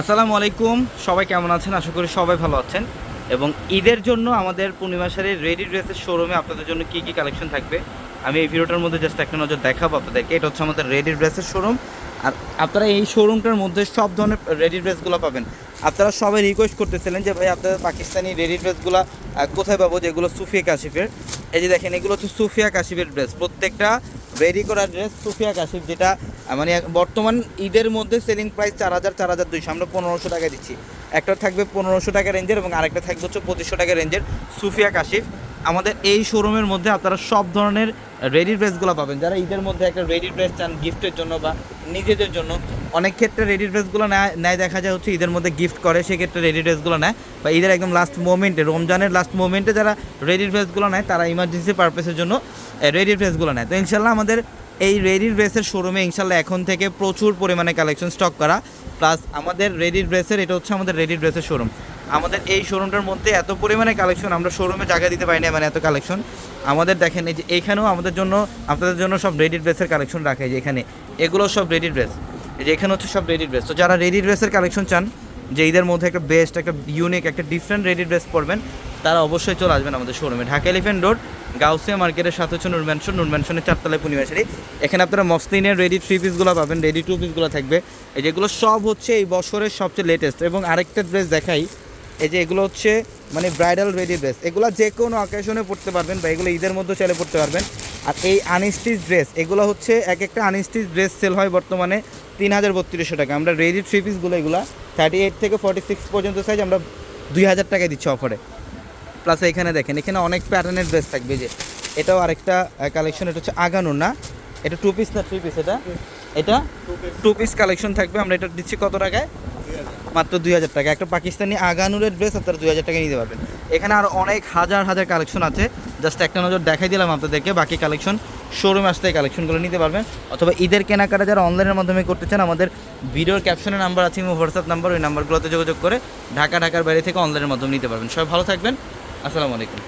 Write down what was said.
আসসালামু আলাইকুম। সবাই কেমন আছেন? আশা করি সবাই ভালো আছেন। এবং ঈদের জন্য আমাদের পূর্ণিমা শাড়ির রেডি ড্রেসের শোরুমে আপনাদের জন্য কী কী কালেকশন থাকবে? আমি এই ভিডিওটার মধ্যে জাস্ট একটা নজর দেখাবো আপনাদেরকে। এটা হচ্ছে আমাদের রেডি ড্রেসের শোরুম আর আপনারা এই শোরুমটার মধ্যে সব ধরনের রেডি ড্রেসগুলো পাবেন। আপনারা সবাই রিকোয়েস্ট করতেছিলেন যে, ভাই, আপনাদের পাকিস্তানি রেডি ড্রেসগুলো কোথায় পাবো? যেগুলো সুফিয়া কাশিফের। এই যে দেখেন, এগুলো হচ্ছে সুফিয়া কাশিফের ড্রেস। প্রত্যেকটা রেডি করা ড্রেস সুফিয়া কাশিফ, যেটা মানে বর্তমান ঈদের মধ্যে সেলিং প্রাইস চার হাজার চার হাজার দুইশো। আমরা পনেরোশো টাকা দিচ্ছি। একটা থাকবে পনেরোশো টাকা রেঞ্জের এবং আরেকটা থাকবে হচ্ছে পঁচিশশো টাকা রেঞ্জের সুফিয়া কাশিফ। আমাদের এই শোরুমের মধ্যে আপনারা সব ধরনের রেডি ড্রেসগুলো পাবেন। যারা ঈদের মধ্যে একটা রেডি ড্রেস চান গিফটের জন্য বা নিজেদের জন্য, অনেক ক্ষেত্রে রেডি ড্রেসগুলো নেয় নেয়, দেখা যায় হচ্ছে ঈদের মধ্যে গিফট করে, সেক্ষেত্রে রেডি ড্রেসগুলো নেয়। বা ঈদের একদম লাস্ট মোমেন্টে রমজানের লাস্ট মোমেন্টে যারা রেডি ড্রেসগুলো নেয়, তারা ইমার্জেন্সি পারপাসের জন্য রেডি ড্রেসগুলো নেয়। তো ইনশাল্লাহ আমাদের এই রেডি ড্রেসের শোরুমে ইনশাল্লাহ এখন থেকে প্রচুর পরিমাণে কালেকশন স্টক করা। প্লাস আমাদের রেডি ড্রেসের এটা হচ্ছে আমাদের রেডি ড্রেসের শোরুম আমাদের এই শোরুমটার মধ্যে এত পরিমাণে কালেকশন আমরা শোরুমে জায়গা দিতে পারি না মানে এত কালেকশন আমাদের দেখেন এই যে এইখানেও আমাদের জন্য, আপনাদের জন্য সব রেডি ড্রেসের কালেকশন রাখা যে এখানে। এগুলো সব রেডি ড্রেস যে এখানে হচ্ছে সব রেডি ড্রেস তো যারা রেডি ড্রেসের কালেকশন চান, যে ঈদের মধ্যে একটা বেস্ট একটা ইউনিক একটা ডিফারেন্ট রেডি ড্রেস পরবেন, তারা অবশ্যই চলে আসবেন আমাদের শোরুমে ঢাকা এলিফেন্ট রোড গাউসিয়া মার্কেটের সাথে হচ্ছে নুর ম্যানশন নুর ম্যানশনের চারতলায় পূর্ণিমাশারি। এখানে আপনারা মসলিনের রেডি থ্রি পিসগুলো পাবেন রেডি টু পিসগুলো থাকবে। যেগুলো সব হচ্ছে এই বছরের সবচেয়ে লেটেস্ট এবং আরেকটা ড্রেস দেখাই এই যে এগুলো হচ্ছে মানে ব্রাইডাল রেডি ড্রেস এগুলো যে কোনো অকেশনে পড়তে পারবেন বা এগুলো ঈদের মধ্যে চাইলে পড়তে পারবেন। আর এই আনস্টিচ ড্রেস এগুলো হচ্ছে এক একটা আনস্টিচ ড্রেস সেল হয় বর্তমানে তিন হাজার বত্রিশশো টাকা। আমরা রেডি থ্রি পিসগুলো এগুলো থার্টি এইট থেকে ফর্টি সিক্স পর্যন্ত সাইজ আমরা দুই হাজার টাকায় দিচ্ছি অফারে প্লাস এখানে দেখেন এখানে অনেক প্যাটার্নের ড্রেস থাকবে যে। এটাও আরেকটা কালেকশন এটা হচ্ছে আগানোর না? এটা টু পিস না থ্রি পিস এটা? এটা টু পিস কালেকশন থাকবে। আমরা এটা দিচ্ছি কত টাকায়? মাত্র দুই হাজার টাকা। একটা পাকিস্তানি আগানুরের ড্রেস আপনারা দুই হাজার টাকা নিতে পারবেন। এখানে আরও অনেক হাজার হাজার কালেকশন আছে। জাস্ট একটা নজর দেখাই দিলাম আপনাদেরকে, বাকি কালেকশন শোরুমে আসতে কালেকশনগুলো নিতে পারবেন। অথবা ঈদের কেনাকাটা যারা অনলাইনের মাধ্যমে করতে চান, আমাদের ভিডিওর ক্যাপশনের নাম্বার আছে এবং হোয়াটসঅ্যাপ নাম্বার ওই নাম্বারগুলোতে যোগাযোগ করে ঢাকা, ঢাকার বাইরে থেকে অনলাইনের মাধ্যমে নিতে পারবেন। সবাই ভালো থাকবেন। আসসালামু আলাইকুম।